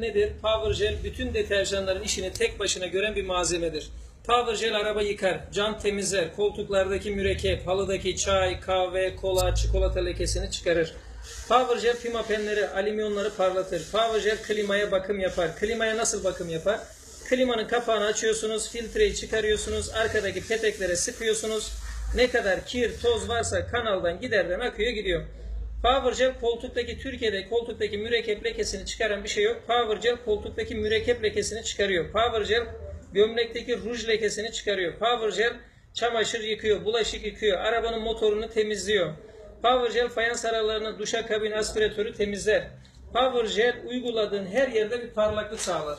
nedir? Power Gel bütün deterjanların işini tek başına gören bir malzemedir. Power Gel araba yıkar, cam temizler, koltuklardaki mürekkep, halıdaki çay, kahve, kola, çikolata lekesini çıkarır. Power Gel pimapenleri, alüminyonları parlatır. Power Gel klimaya bakım yapar. Klimaya nasıl bakım yapar? Klimanın kapağını açıyorsunuz, filtreyi çıkarıyorsunuz, arkadaki peteklere sıkıyorsunuz. Ne kadar kir, toz varsa kanaldan giderden akıyor gidiyor. Power Gel koltuktaki Türkiye'de koltuktaki mürekkep lekesini çıkaran bir şey yok. Power Gel koltuktaki mürekkep lekesini çıkarıyor. Power Gel gömlekteki ruj lekesini çıkarıyor. Power Gel çamaşır yıkıyor, bulaşık yıkıyor, arabanın motorunu temizliyor. Power Gel fayans aralarını, duşakabin aspiratörü temizler. Power Gel uyguladığın her yerde bir parlaklık sağlar.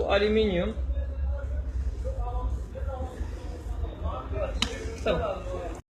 Bu alüminyum. Tamam.